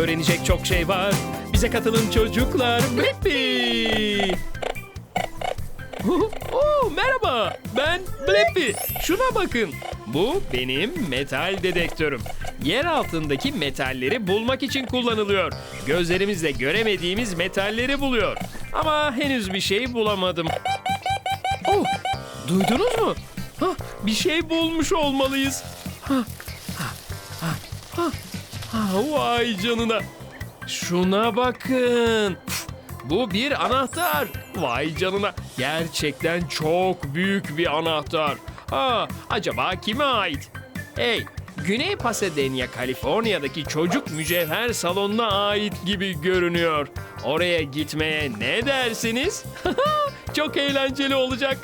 öğrenecek çok şey var. Bize katılın çocuklar. Blippi. Oo, merhaba. Ben Blippi. Şuna bakın. Bu benim metal dedektörüm. Yer altındaki metalleri bulmak için kullanılıyor. Gözlerimizle göremediğimiz metalleri buluyor. Ama henüz bir şey bulamadım. Oh, duydunuz mu? Hah, bir şey bulmuş olmalıyız. Hah, vay canına. Şuna bakın. Bu bir anahtar. Vay canına. Gerçekten çok büyük bir anahtar. Ha, acaba kime ait? Hey, Güney Pasadena, Kaliforniya'daki çocuk mücevher salonuna ait gibi görünüyor. Oraya gitmeye ne dersiniz? çok eğlenceli olacak.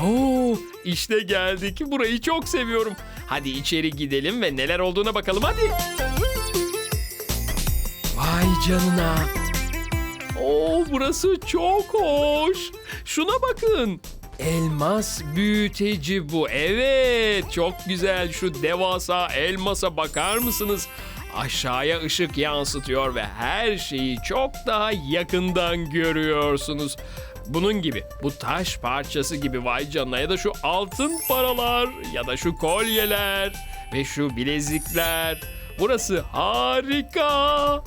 Oo, işte geldik. Burayı çok seviyorum. Hadi içeri gidelim ve neler olduğuna bakalım hadi. Vay canına. Oo, burası çok hoş. Şuna bakın. Elmas büyüteci bu. Evet, çok güzel. Şu devasa elmasa bakar mısınız? Aşağıya ışık yansıtıyor ve her şeyi çok daha yakından görüyorsunuz. Bunun gibi, bu taş parçası gibi vay canına ya da şu altın paralar ya da şu kolyeler ve şu bilezikler. Burası harika.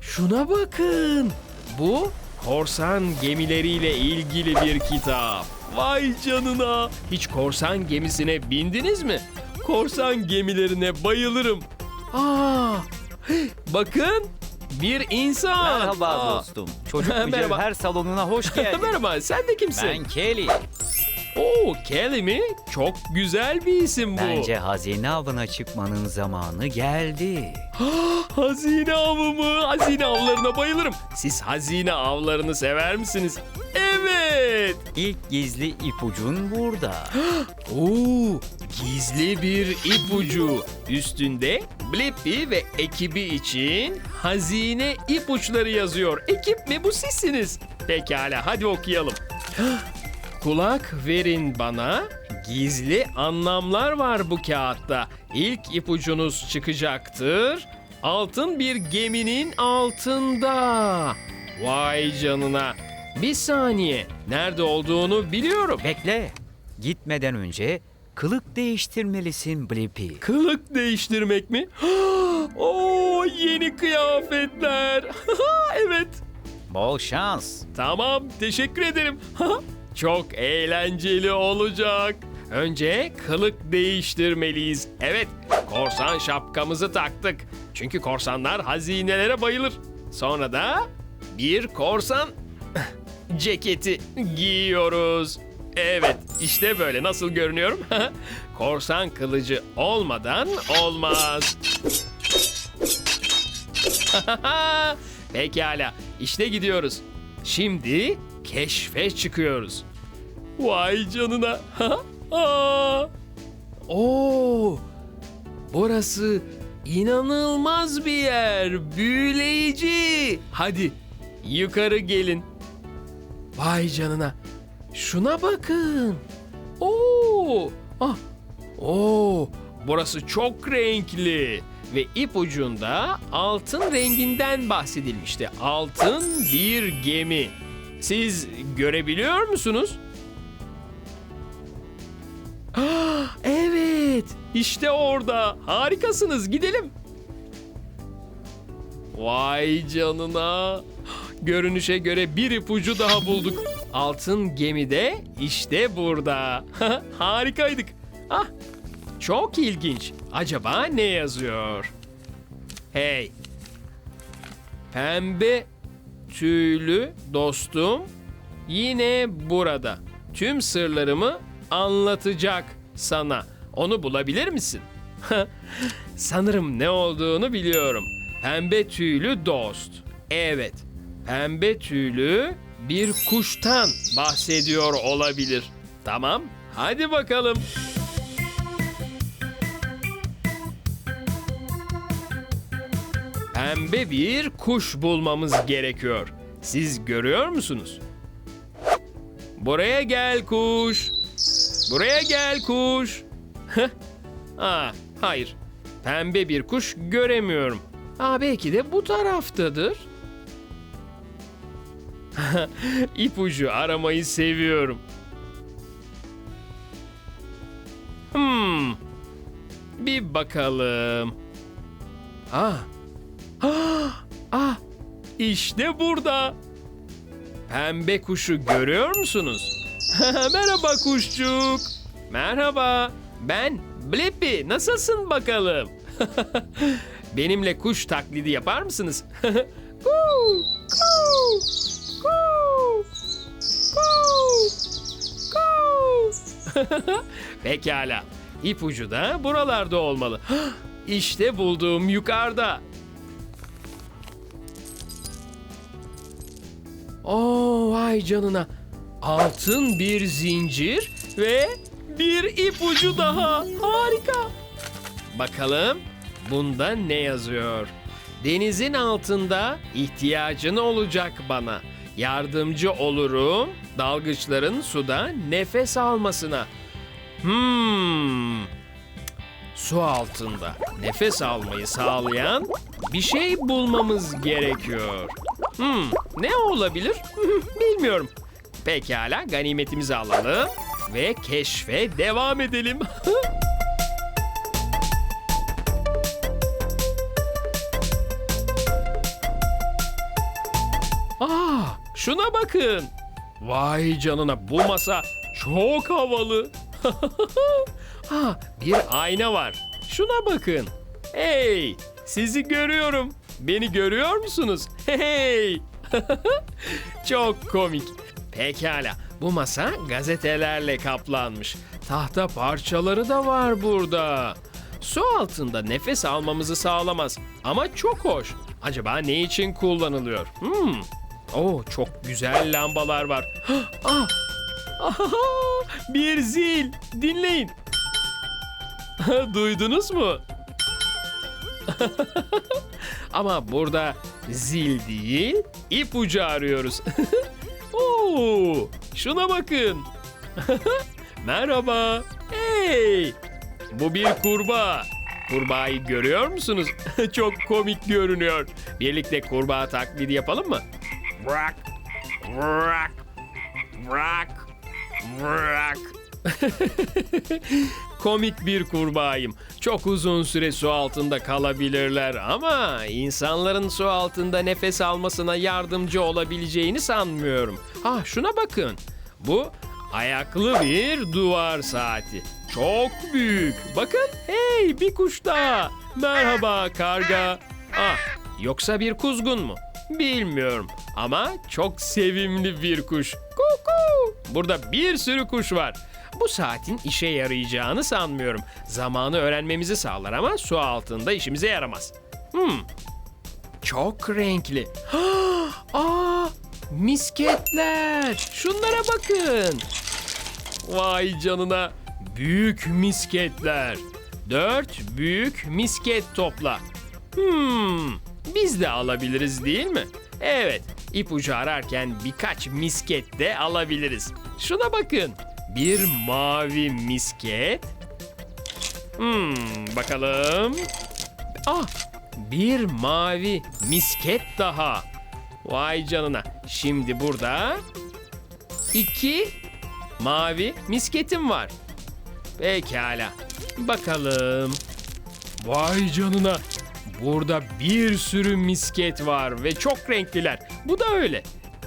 Şuna bakın. Bu korsan gemileriyle ilgili bir kitap. Vay canına. Hiç korsan gemisine bindiniz mi? Korsan gemilerine bayılırım. Aa, bakın bir insan. Merhaba Aa, dostum. Çocuk Merhaba. mücevher salonuna hoş geldin. Merhaba, sen de kimsin? ben Kelly. Oo, Kelly mi? Çok güzel bir isim bu. Bence hazine avına çıkmanın zamanı geldi. Hazine avı mı? Hazine avlarına bayılırım. Siz hazine avlarını sever misiniz? Evet. İlk gizli ipucun burada. Oo, gizli bir ipucu. Üstünde Blippi ve ekibi için hazine ipuçları yazıyor. Ekip mi bu sizsiniz? Pekala hadi okuyalım. Kulak verin bana. Gizli anlamlar var bu kağıtta. İlk ipucunuz çıkacaktır. Altın bir geminin altında. Vay canına. Bir saniye. Nerede olduğunu biliyorum. Bekle. Gitmeden önce kılık değiştirmelisin Blippi. Kılık değiştirmek mi? Oo yeni kıyafetler. evet. Bol şans. Tamam, teşekkür ederim. Çok eğlenceli olacak. Önce kılık değiştirmeliyiz. Evet, korsan şapkamızı taktık. Çünkü korsanlar hazinelere bayılır. Sonra da bir korsan ceketi giyiyoruz. Evet, işte böyle nasıl görünüyorum? korsan kılıcı olmadan olmaz. Pekala, işte gidiyoruz. Şimdi keşfe çıkıyoruz. Vay canına. Oo! Burası inanılmaz bir yer. Büyüleyici. Hadi yukarı gelin. Vay canına. Şuna bakın. Oo! Ah! Oo! Burası çok renkli ve ipucunda altın renginden bahsedilmişti. Altın bir gemi. Siz görebiliyor musunuz? Ah, evet. İşte orada. Harikasınız. Gidelim. Vay canına. Görünüşe göre bir ipucu daha bulduk. Altın gemide işte burada. Harikaydık. Ah, çok ilginç. Acaba ne yazıyor? Hey. Pembe tüylü dostum yine burada. Tüm sırlarımı anlatacak sana. Onu bulabilir misin? Sanırım ne olduğunu biliyorum. Pembe tüylü dost. Evet. Pembe tüylü bir kuştan bahsediyor olabilir. Tamam. Hadi bakalım. Pembe bir kuş bulmamız gerekiyor. Siz görüyor musunuz? Buraya gel kuş. Buraya gel kuş. Aa, hayır. Pembe bir kuş göremiyorum. Aa, belki de bu taraftadır. İpucu aramayı seviyorum. Hmm. Bir bakalım. Ah. Ah. Ah. İşte burada. Pembe kuşu görüyor musunuz? Merhaba kuşçuk. Merhaba. Ben Blippi. Nasılsın bakalım? Benimle kuş taklidi yapar mısınız? Kuu, kuu. Pekala. İpucu da buralarda olmalı. İşte bulduğum yukarıda. Oo vay canına. Altın bir zincir ve bir ipucu daha. Harika. Bakalım bunda ne yazıyor? Denizin altında ihtiyacın olacak bana. Yardımcı olurum dalgıçların suda nefes almasına. Hmm. Su altında nefes almayı sağlayan bir şey bulmamız gerekiyor. Hmm, ne olabilir? Bilmiyorum. Pekala ganimetimizi alalım ve keşfe devam edelim. Aa, şuna bakın. Vay canına bu masa çok havalı. ha, bir ayna var. Şuna bakın. Hey, sizi görüyorum. Beni görüyor musunuz? Hey. çok komik. Pekala. Bu masa gazetelerle kaplanmış. Tahta parçaları da var burada. Su altında nefes almamızı sağlamaz ama çok hoş. Acaba ne için kullanılıyor? Hmm. Oo, çok güzel lambalar var. ah. Bir zil. Dinleyin. Duydunuz mu? Ama burada zil değil, ipucu arıyoruz. Oo, şuna bakın. Merhaba. Hey. Bu bir kurbağa. Kurbağayı görüyor musunuz? Çok komik görünüyor. Birlikte kurbağa taklidi yapalım mı? Bırak. Bırak. Bırak. Bırak. Komik bir kurbağayım. Çok uzun süre su altında kalabilirler ama insanların su altında nefes almasına yardımcı olabileceğini sanmıyorum. Ah şuna bakın. Bu ayaklı bir duvar saati. Çok büyük. Bakın hey bir kuş daha. Merhaba karga. Ah yoksa bir kuzgun mu? Bilmiyorum ama çok sevimli bir kuş. Kuku. Burada bir sürü kuş var. Bu saatin işe yarayacağını sanmıyorum. Zamanı öğrenmemizi sağlar ama su altında işimize yaramaz. Hmm. Çok renkli. Aa, misketler. Şunlara bakın. Vay canına. Büyük misketler. Dört büyük misket topla. Hmm, biz de alabiliriz değil mi? Evet, ipucu ararken birkaç misket de alabiliriz. Şuna bakın. Bir mavi misket. Hmm, bakalım. Ah, bir mavi misket daha. Vay canına. Şimdi burada iki mavi misketim var. Pekala. Bakalım. Vay canına. Burada bir sürü misket var ve çok renkliler. Bu da öyle.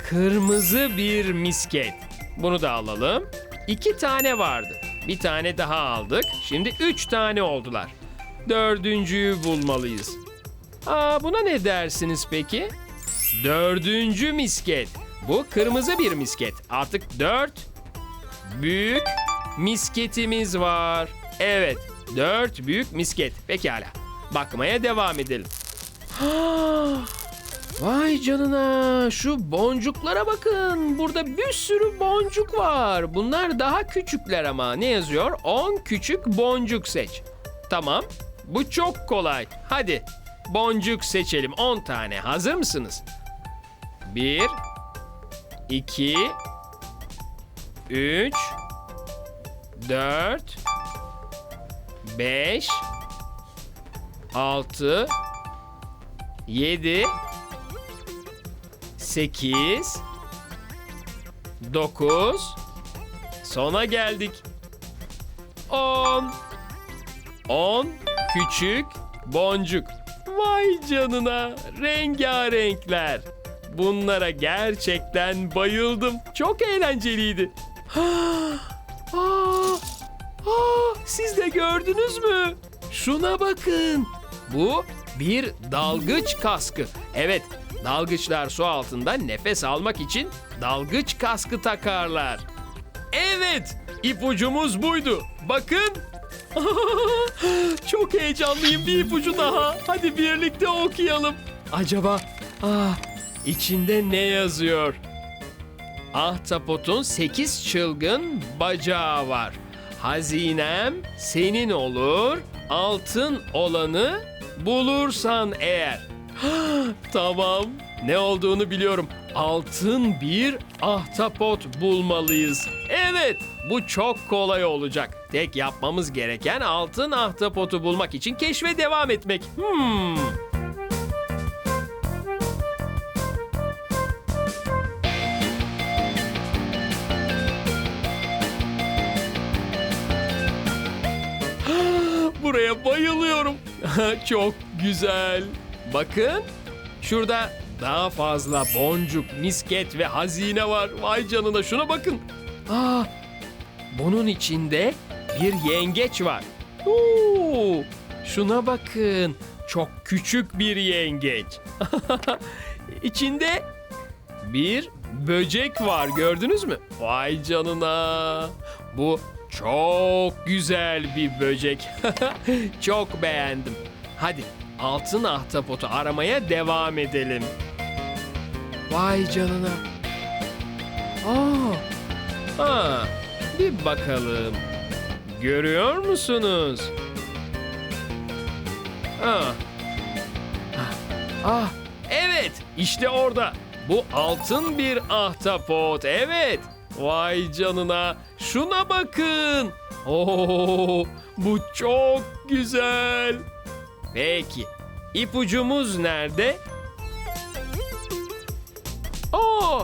Kırmızı bir misket. Bunu da alalım. İki tane vardı. Bir tane daha aldık. Şimdi üç tane oldular. Dördüncüyü bulmalıyız. Aa, buna ne dersiniz peki? Dördüncü misket. Bu kırmızı bir misket. Artık dört büyük misketimiz var. Evet, dört büyük misket. Pekala. Bakmaya devam edelim. Vay canına şu boncuklara bakın. Burada bir sürü boncuk var. Bunlar daha küçükler ama. Ne yazıyor? 10 küçük boncuk seç. Tamam. Bu çok kolay. Hadi boncuk seçelim. 10 tane. Hazır mısınız? 1 2 3 4 5 6 7 8 9 Sona geldik. 10 10 küçük boncuk. Vay canına rengarenkler. Bunlara gerçekten bayıldım. Çok eğlenceliydi. Siz de gördünüz mü? Şuna bakın. Bu bir dalgıç kaskı. Evet, dalgıçlar su altında nefes almak için dalgıç kaskı takarlar. Evet, ipucumuz buydu. Bakın. Çok heyecanlıyım bir ipucu daha. Hadi birlikte okuyalım. Acaba ah, içinde ne yazıyor? Ahtapotun sekiz çılgın bacağı var. Hazinem senin olur, altın olanı bulursan eğer. tamam, ne olduğunu biliyorum. Altın bir ahtapot bulmalıyız. Evet, bu çok kolay olacak. Tek yapmamız gereken altın ahtapotu bulmak için keşfe devam etmek. Hmm. Buraya bayılıyorum. Çok güzel. Bakın şurada daha fazla boncuk, misket ve hazine var. Vay canına şuna bakın. Aa, bunun içinde bir yengeç var. Oo, şuna bakın. Çok küçük bir yengeç. İçinde bir böcek var gördünüz mü? Vay canına. Bu çok güzel bir böcek. çok beğendim. Hadi altın ahtapotu aramaya devam edelim. Vay canına. Aa, ha, bir bakalım. Görüyor musunuz? Ah, Ah, evet, işte orada. Bu altın bir ahtapot, evet. Vay canına, şuna bakın. Oo, bu çok güzel. Peki, ipucumuz nerede? Aa,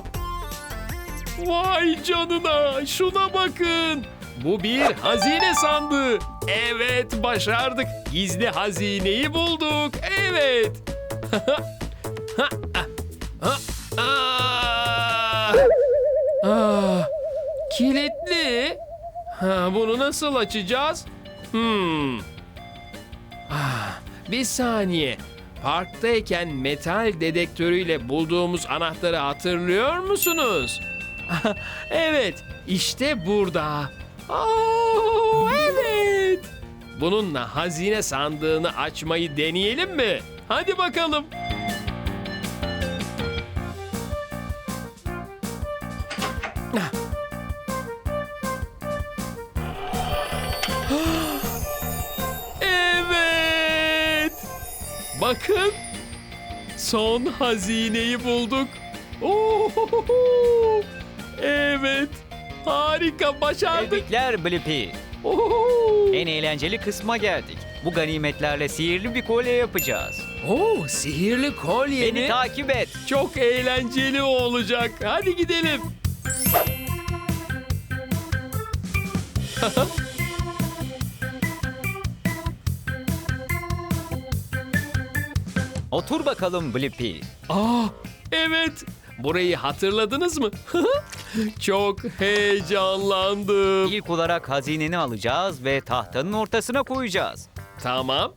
vay canına, şuna bakın. Bu bir hazine sandığı. Evet, başardık. Gizli hazineyi bulduk. Evet. Ha, ah, ha, ah. Ah, kilitli. Bunu nasıl açacağız? Hmm. Ah, bir saniye. Parktayken metal dedektörüyle bulduğumuz anahtarı hatırlıyor musunuz? evet, işte burada. Aa, evet. Bununla hazine sandığını açmayı deneyelim mi? Hadi bakalım. Bakın. Son hazineyi bulduk. Oo, evet. Harika başardık. Tebrikler Blippi. Oo. En eğlenceli kısma geldik. Bu ganimetlerle sihirli bir kolye yapacağız. Oo, sihirli kolye Beni mi? takip et. Çok eğlenceli olacak. Hadi gidelim. Otur bakalım Blippi. Aa, evet. Burayı hatırladınız mı? Çok heyecanlandım. İlk olarak hazineni alacağız ve tahtanın ortasına koyacağız. Tamam.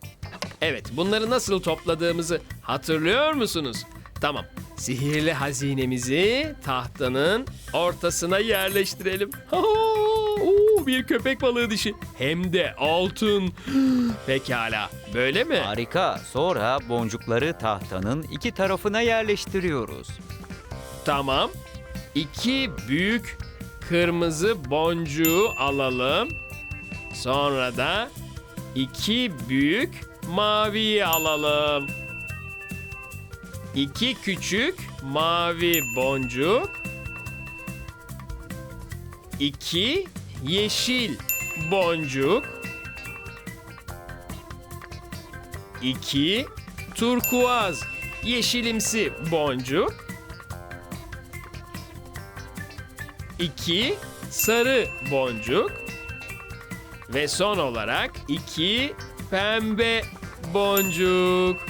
Evet, bunları nasıl topladığımızı hatırlıyor musunuz? Tamam. Sihirli hazinemizi tahtanın ortasına yerleştirelim. Bir köpek balığı dişi. Hem de altın. Pekala. Böyle mi? Harika. Sonra boncukları tahtanın iki tarafına yerleştiriyoruz. Tamam. İki büyük kırmızı boncuğu alalım. Sonra da iki büyük maviyi alalım. İki küçük mavi boncuk. İki yeşil boncuk. İki turkuaz yeşilimsi boncuk. iki sarı boncuk. Ve son olarak iki pembe boncuk.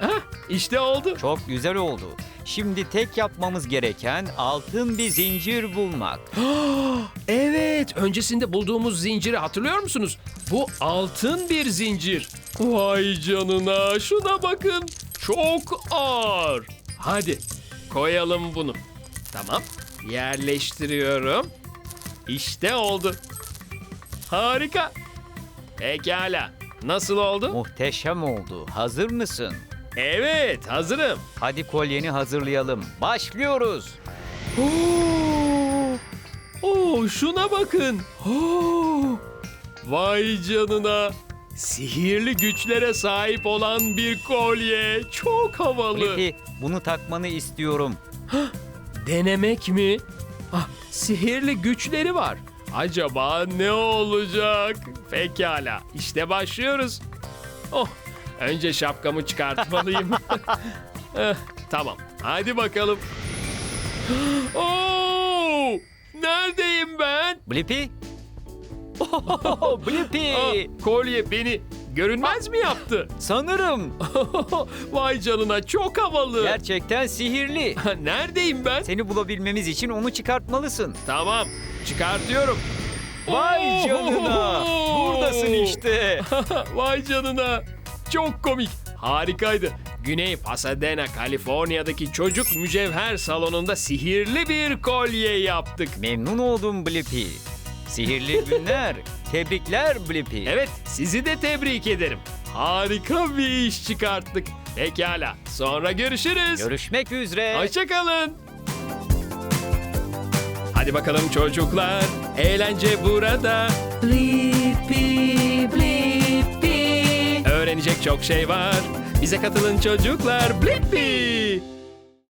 Hah, işte oldu. Çok güzel oldu. Şimdi tek yapmamız gereken altın bir zincir bulmak. Evet, öncesinde bulduğumuz zinciri hatırlıyor musunuz? Bu altın bir zincir. Vay canına, şuna bakın. Çok ağır. Hadi koyalım bunu. Tamam, yerleştiriyorum. İşte oldu. Harika. Pekala. Nasıl oldu? Muhteşem oldu. Hazır mısın? Evet, hazırım. Hadi kolyeni hazırlayalım. Başlıyoruz. Oo, Oo, şuna bakın. Oo, vay canına. Sihirli güçlere sahip olan bir kolye. Çok havalı. Blippi, bunu takmanı istiyorum. Denemek mi? Ah, sihirli güçleri var. Acaba ne olacak? Pekala. İşte başlıyoruz. Oh, önce şapkamı çıkartmalıyım. Eh, tamam. Hadi bakalım. Oo! Neredeyim ben? Blippi? Blippi! Ah, kolye beni görünmez mi yaptı? Sanırım Vay canına çok havalı. gerçekten sihirli. Neredeyim ben? Seni bulabilmemiz için onu çıkartmalısın. Tamam, çıkartıyorum. Vay canına! Buradasın işte. Vay canına. Çok komik. Harikaydı. Güney Pasadena, Kaliforniya'daki çocuk mücevher salonunda sihirli bir kolye yaptık. Memnun oldum Blippi. Sihirli günler. Tebrikler Blippi. Evet, sizi de tebrik ederim. Harika bir iş çıkarttık. Pekala, sonra görüşürüz. Görüşmek üzere. Hoşçakalın. Hadi bakalım çocuklar, eğlence burada. Blippi, Blippi. Öğrenecek çok şey var. Bize katılın çocuklar. Blippi.